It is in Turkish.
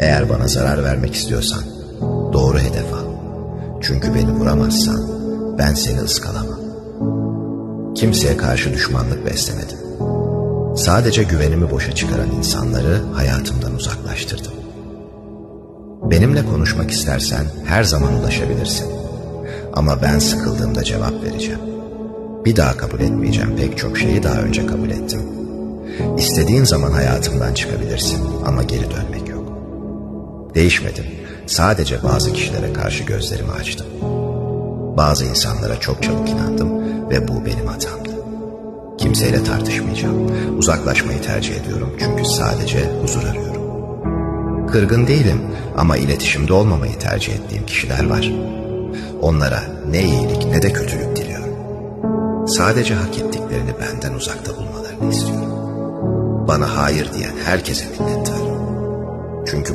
Eğer bana zarar vermek istiyorsan doğru hedef al. Çünkü beni vuramazsan ben seni ıskalamam. Kimseye karşı düşmanlık beslemedim. Sadece güvenimi boşa çıkaran insanları hayatımdan uzaklaştırdım. Benimle konuşmak istersen her zaman ulaşabilirsin. Ama ben sıkıldığımda cevap vereceğim. Bir daha kabul etmeyeceğim pek çok şeyi daha önce kabul ettim. İstediğin zaman hayatımdan çıkabilirsin ama geri dönmek yok. Değişmedim. Sadece bazı kişilere karşı gözlerimi açtım. Bazı insanlara çok çabuk inandım ve bu benim hatamdı. Kimseyle tartışmayacağım. Uzaklaşmayı tercih ediyorum çünkü sadece huzur arıyorum. Kırgın değilim ama iletişimde olmamayı tercih ettiğim kişiler var. Onlara ne iyilik ne de kötülük diliyorum. Sadece hak ettiklerini benden uzakta bulmalarını istiyorum. Bana hayır diyen herkese minnettarım. Çünkü